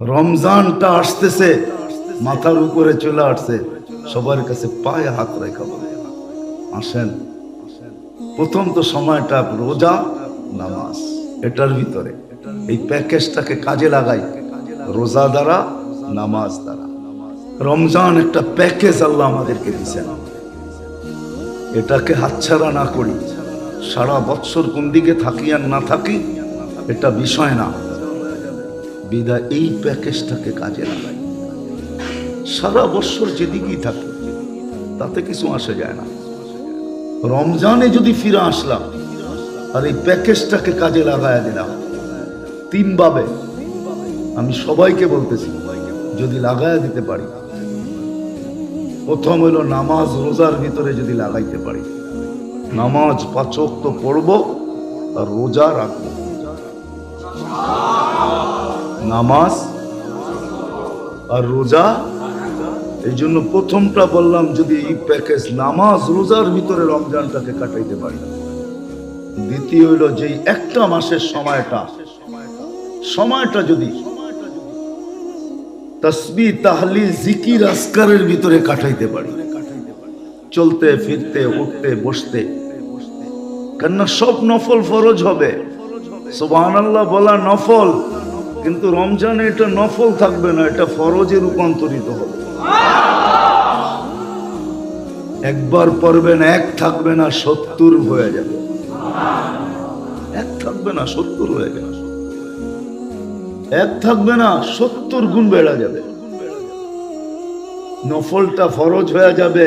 রমজানটা আসতেছে, মাথার উপরে চলে আসছে। সবার কাছে পায়ে হাত রেখা আসেন। প্রথম তো সময়টা রোজা, নামাজ। এটার ভিতরে, এই প্যাকেজটাকে কাজে লাগাই, রোজা দ্বারা, নামাজ দ্বারা। রমজান একটা প্যাকেজ আল্লাহ আমাদেরকে দিচ্ছেন এটাকে হাতছাড়া না করি, সারা বৎসর কোন দিকে থাকি আর না থাকি, এটা বিষয় না। বিদায় এই প্যাকেজটাকে কাজে লাগাই। সারা বৎসর যেদিকেই থাকে, তাতে কিছু আসে যায় না। রমজানে যদি ফিরে আসলাম, আর এই প্যাকেজটাকে কাজে লাগায় দিলাম, তিনভাবে আমি সবাইকে বলতেছি, যদি লাগায় দিতে পারি। প্রথম হলো নামাজ রোজার ভিতরে যদি লাগাইতে পারি। নামাজ পাচক তো পড়ব আর রোজা রাখব। নামাজ আর রোজা, এই জন্য প্রথমটা বললাম যদি এই প্যাকেজ নামাজ, রোজার ভিতরে রমজানটাকে কাটাইতে পারি। দ্বিতীয় হইল যে একটা মাসের সময়টা সময়টা যদি তসবি তাহলি জিকির আসকারের ভিতরে কাটাইতে পারি। চলতে, ফিরতে, উঠতে, বসতে। কেননা সব নফল ফরজ হবে। আল্লাহ বলা নফল। কিন্তু রমজানে এটা নফল থাকবে না, এটা ফরজে রূপান্তরিত হবে। একবার পড়বেন, এক থাকবে না, সত্তর হয়ে যাবে। এক থাকবে না, সত্তর হয়ে যাবে। এক থাকবে না, সত্তর গুণ বেড়া যাবে। নফলটা ফরজ হয়ে যাবে,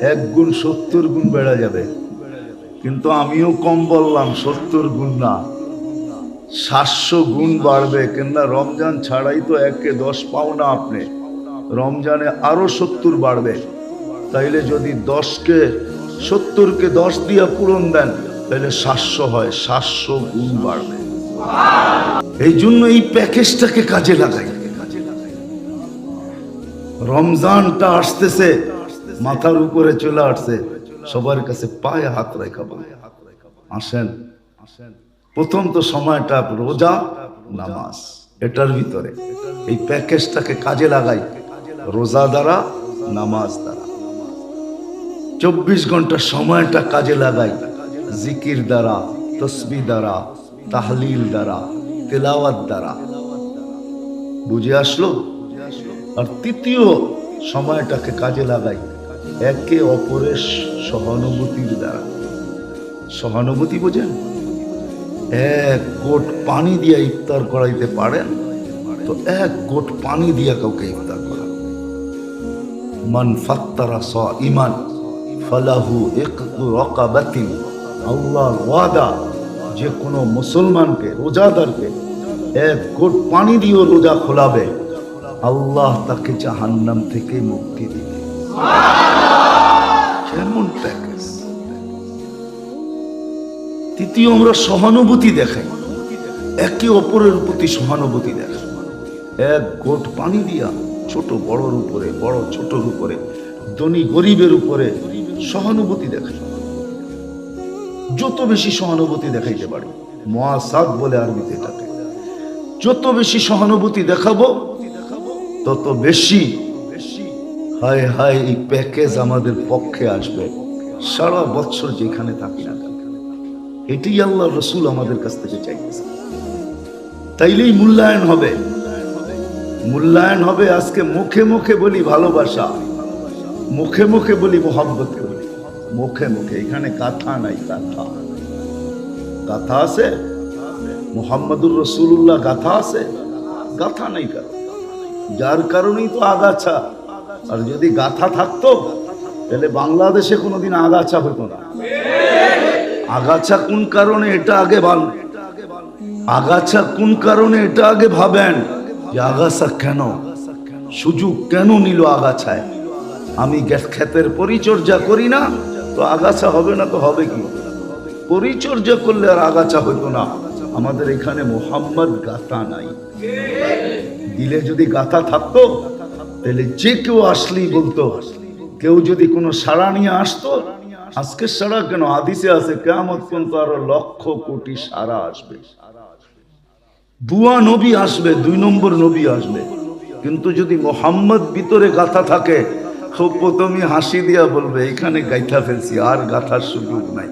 এক গুণ সত্তর গুণ বেড়া যাবে। কিন্তু আমিও কম বললাম, সত্তর গুণ না। সাতশো গুণ বাড়বে, কেননা রমজান ছাড়াই তো একে দশ পাও না আপনি। রমজানে আরও সত্তর বাড়বে। তাইলে যদি দশকে, সত্তরকে দশ দিয়া পূরণ দেন তাহলে সাতশো হয়, সাতশো গুণ বাড়বে। এই জন্য এই প্যাকেজটাকে কাজে লাগাই। রমজানটা আসতেছে, মাথার উপরে চলে আসছে, সবার কাছে পায়ে হাত রেখা আসেন আসেন। প্রথম তো সময়টা রোজা, নামাজ। এটার ভিতরে এই প্যাকেজটাকে কাজে লাগাই রোজা দ্বারা, নামাজ দ্বারা। চব্বিশ ঘণ্টা সময়টা কাজে লাগাই জিকির দ্বারা, তসবি দ্বারা, তাহলিল দ্বারা, তেলাওয়াত দ্বারা। বুঝে আসলো? আর তৃতীয় সময়টাকে কাজে লাগাই একে অপরের সহানুভূতির দ্বারা। সহানুভূতি বোঝেন? এক গোট পানি দিয়ে ইফতার করাইতে পারেন তো এক গোট পানি দিয়ে কাউকে ইফতার করা। মান ফাত্তারা স ইমান ফালাহু রাকাবাতিন আল্লাহর ওয়াদা যে কোনো মুসলমানকে রোজাদারকে এক গোট পানি দিয়েও রোজা খোলাবে আল্লাহ তাকে জাহান্নাম থেকে মুক্তি দিবে। কেমন প্যাকেজ তৃতীয় আমরা সহানুভূতি দেখাই। একে অপরের প্রতি সহানুভূতি দেখাই। এক গোট পানি দিয়া ছোট বড়র উপরে, বড় ছোটর উপরে, ধনী গরিবের উপরে সহানুভূতি দেখাই। যত বেশি সহানুভূতি দেখাইতে পারি মহাসাদ বলে আরবিতে এটাকে, যত বেশি সহানুভূতি দেখাবো, তত বেশি হায় হায় এই প্যাকেজ আমাদের পক্ষে আসবে। সারা বছর যেখানে থাকি না এটাই আল্লাহ রসুল আমাদের কাছ থেকে চাইতেছে। তাইলেই মূল্যায়ন হবে। মূল্যায়ন হবে আজকে মুখে মুখে বলি ভালোবাসা। মুখে মুখে বলি মোহাম্মত করি মুখে মুখে, এখানে কাথা নাই, কাথা। গাথা আছে? মোহাম্মদুর রসুল্লাহ গাথা আছে? গাথা নাই কারও। যার কারণেই তো আগাছা। আর যদি গাথা থাকতো, তাহলে বাংলাদেশে কোনোদিন আগাছা হতো না। আগাছা কোন কারণে এটা আগে ভাব আগাছা কোন কারণে এটা আগে ভাবেন? যে আগাছা কেন? সুযোগ কেন নিল আগাছায়? আমি ক্ষেতের পরিচর্যা করি না, তো আগাছা হবে না তো হবে কি? পরিচর্যা করলে আর আগাছা হইতো না। আমাদের এখানে মোহাম্মদ গাথা নাই। দিলে যদি গাথা থাকতো, তাহলে যে কেউ আসলেই বলতো, কেউ যদি কোনো সাড়া নিয়ে আসতো আজকে সারা কেন? আদিসে আছে কেমন পর্যন্ত আরও লক্ষ কোটি সারা আসবে। দুয়া নবী আসবে, দুই নম্বর নবী আসবে। কিন্তু যদি মোহাম্মদ ভিতরে গাথা থাকে, খুব প্রথমে হাসি দিয়া বলবে এখানে গাইথা ফেলছি, আর গাথার সুযোগ নাই।